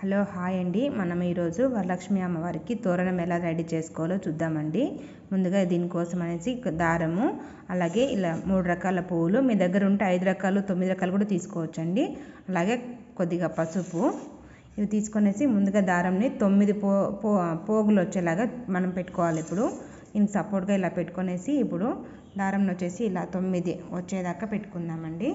Hello hi అండి. మనం ఈరోజు వరలక్ష్మి అమ్మవారికి తోరణం ఎలా రెడీ చేసుకోవాలో చూద్దామండి. ముందుగా దీనికోసం అనేసి దారము అలాగే ఇలా మూడు రకాల పువ్వులు మీ దగ్గర ఉంటే ఐదు రకాలు తొమ్మిది రకాలు కూడా తీసుకోవచ్చండి. అలాగే కొద్దిగా పసుపు. ఇవి తీసుకొనేసి ముందుగా దారంని తొమ్మిది పో పో పోగులు వచ్చేలాగా మనం పెట్టుకోవాలి ఇప్పుడు. దీనికి సపోర్ట్గా ఇలా పెట్టుకొనేసి ఇప్పుడు దారంని వచ్చేసి ఇలా తొమ్మిది వచ్చేదాకా పెట్టుకుందామండి.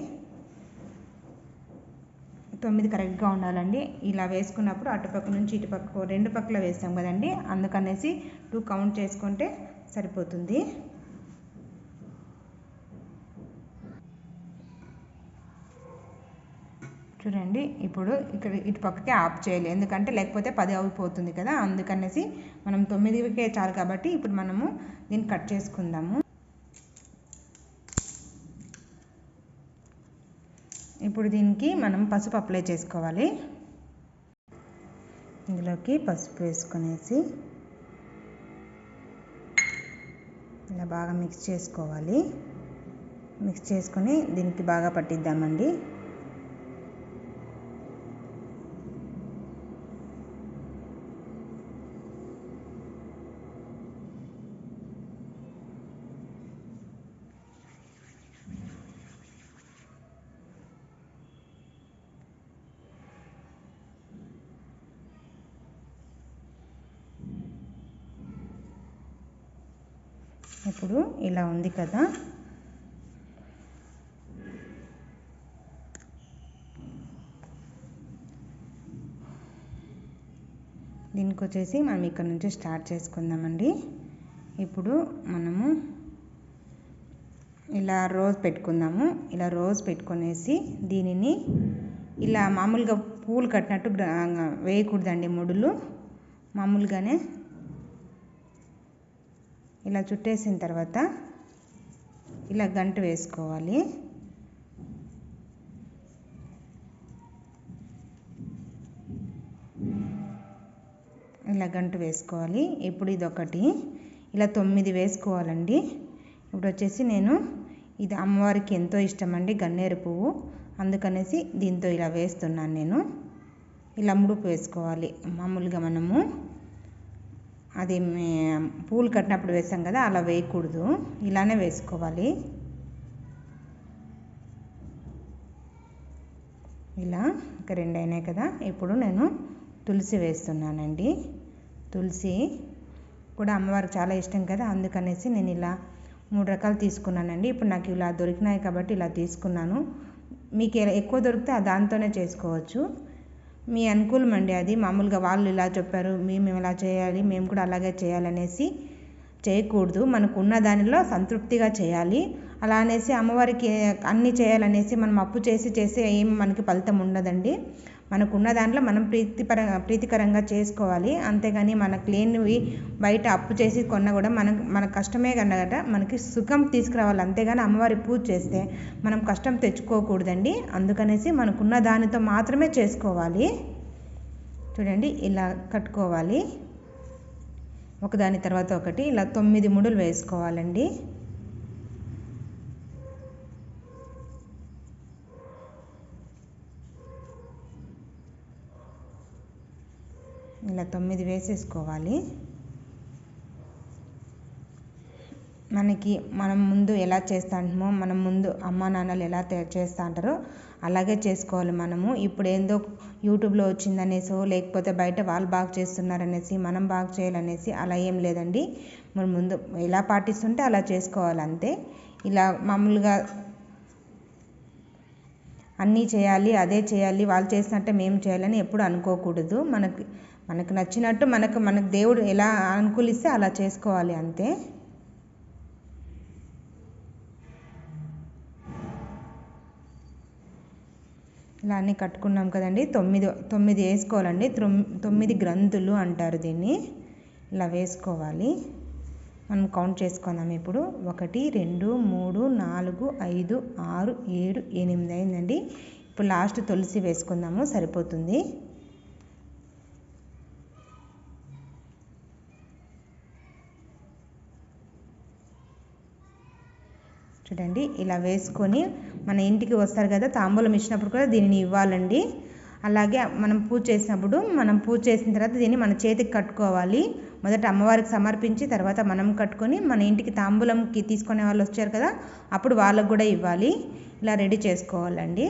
తొమ్మిది కరెక్ట్గా ఉండాలండి. ఇలా వేసుకున్నప్పుడు అటుపక్క నుంచి ఇటుపక్క రెండు పక్కల వేస్తాం కదండి. అందుకనేసి టూ కౌంట్ చేసుకుంటే సరిపోతుంది. చూడండి ఇప్పుడు ఇక్కడ ఇటు పక్కకి ఆఫ్ చేయాలి. ఎందుకంటే లేకపోతే పది అయిపోతుంది కదా. అందుకనేసి మనం తొమ్మిదికే చాలు కాబట్టి ఇప్పుడు మనము దీన్ని కట్ చేసుకుందాము. ఇప్పుడు దీనికి మనం పసుపు అప్లై చేసుకోవాలి. ఇందులోకి పసుపు వేసుకునేసి ఇలా బాగా మిక్స్ చేసుకోవాలి. మిక్స్ చేసుకొని దీనికి బాగా పట్టిద్దామండి. ఇప్పుడు ఇలా ఉంది కదా. దీనికి వచ్చేసి మనం ఇక్కడ నుంచి స్టార్ట్ చేసుకుందామండి. ఇప్పుడు మనము ఇలా రోజ్ పెట్టుకుందాము. ఇలా రోజ్ పెట్టుకునేసి దీనిని ఇలా మామూలుగా పూలు కట్టినట్టు వేయకూడదండి ముడులు. మామూలుగానే ఇలా చుట్టేసిన తర్వాత ఇలా గంట వేసుకోవాలి. ఇలా గంట వేసుకోవాలి. ఇప్పుడు ఇది ఒకటి ఇలా తొమ్మిది వేసుకోవాలండి. ఇప్పుడు వచ్చేసి నేను ఇది అమ్మవారికి ఎంతో ఇష్టం అండి గన్నేరు పువ్వు. అందుకనేసి దీంతో ఇలా వేస్తున్నాను నేను. ఇలా ముడుపు వేసుకోవాలి. మామూలుగా మనము అది పూలు కట్టినప్పుడు వేసాం కదా అలా వేయకూడదు. ఇలానే వేసుకోవాలి. ఇలా ఒక రెండు అయినాయి కదా ఇప్పుడు నేను తులసి వేస్తున్నానండి. తులసి కూడా అమ్మవారికి చాలా ఇష్టం కదా అందుకనేసి నేను ఇలా మూడు రకాలు తీసుకున్నానండి. ఇప్పుడు నాకు ఇలా దొరికినాయి కాబట్టి ఇలా తీసుకున్నాను. మీకు ఎక్కువ దొరికితే దాంతోనే చేసుకోవచ్చు. మీ అనుకూలం అండి అది. మామూలుగా వాళ్ళు ఇలా చెప్పారు మేము ఇలా చేయాలి మేము కూడా అలాగే చేయాలనేసి చేయకూడదు. మనకు ఉన్న దానిలో సంతృప్తిగా చేయాలి. అలా అనేసి అమ్మవారికి అన్నీ చేయాలనేసి మనం అప్పు చేసి చేసి ఏం మనకి ఫలితం ఉండదండి. మనకున్న దాంట్లో మనం ప్రీతిపర ప్రీతికరంగా చేసుకోవాలి. అంతేగాని మనకు లేనివి బయట అప్పు చేసి కొన్నా కూడా మనకు మన కష్టమే కన్నగట మనకి సుఖం తీసుకురావాలి. అంతేగాని అమ్మవారి పూజ చేస్తే మనం కష్టం తెచ్చుకోకూడదండి. అందుకనేసి మనకున్న దానితో మాత్రమే చేసుకోవాలి. చూడండి ఇలా కట్టుకోవాలి. ఒకదాని తర్వాత ఒకటి ఇలా తొమ్మిది ముడులు వేసుకోవాలండి. ఇలా తొమ్మిది వేసేసుకోవాలి. మనకి మనం ముందు ఎలా చేస్తా అంటామో మనం ముందు అమ్మా నాన్నలు ఎలా చేస్తా అంటారో అలాగే చేసుకోవాలి మనము. ఇప్పుడు ఏందో యూట్యూబ్లో వచ్చిందనేసో లేకపోతే బయట వాళ్ళు బాగా చేస్తున్నారనేసి మనం బాగా చేయాలనేసి అలా ఏం లేదండి. మనం ముందు ఎలా పాటిస్తుంటే అలా చేసుకోవాలి అంతే. ఇలా మామూలుగా అన్నీ చేయాలి అదే చేయాలి వాళ్ళు చేసినట్టే మేము చేయాలని ఎప్పుడు అనుకోకూడదు. మనకి మనకు నచ్చినట్టు మనకు మనకు దేవుడు ఎలా అనుకూలిస్తే అలా చేసుకోవాలి అంతే. ఇలా అన్నీ కట్టుకున్నాం కదండి. తొమ్మిది తొమ్మిది వేసుకోవాలండి. తొమ్మిది గ్రంథులు అంటారు దీన్ని. ఇలా వేసుకోవాలి. మనం కౌంట్ చేసుకుందాం ఇప్పుడు. ఒకటి రెండు మూడు నాలుగు ఐదు ఆరు ఏడు ఎనిమిది అయిందండి. ఇప్పుడు లాస్ట్ తులసి వేసుకుందాము. సరిపోతుంది. చూడండి ఇలా వేసుకొని మన ఇంటికి వస్తారు కదా తాంబూలం ఇచ్చినప్పుడు కూడా దీనిని ఇవ్వాలండి. అలాగే మనం పూజ చేసినప్పుడు మనం పూజ చేసిన తర్వాత దీన్ని మన చేతికి కట్టుకోవాలి. మొదట అమ్మవారికి సమర్పించి తర్వాత మనం కట్టుకొని మన ఇంటికి తాంబూలంకి తీసుకునే వాళ్ళు వచ్చారు కదా అప్పుడు వాళ్ళకు కూడా ఇవ్వాలి. ఇలా రెడీ చేసుకోవాలండి.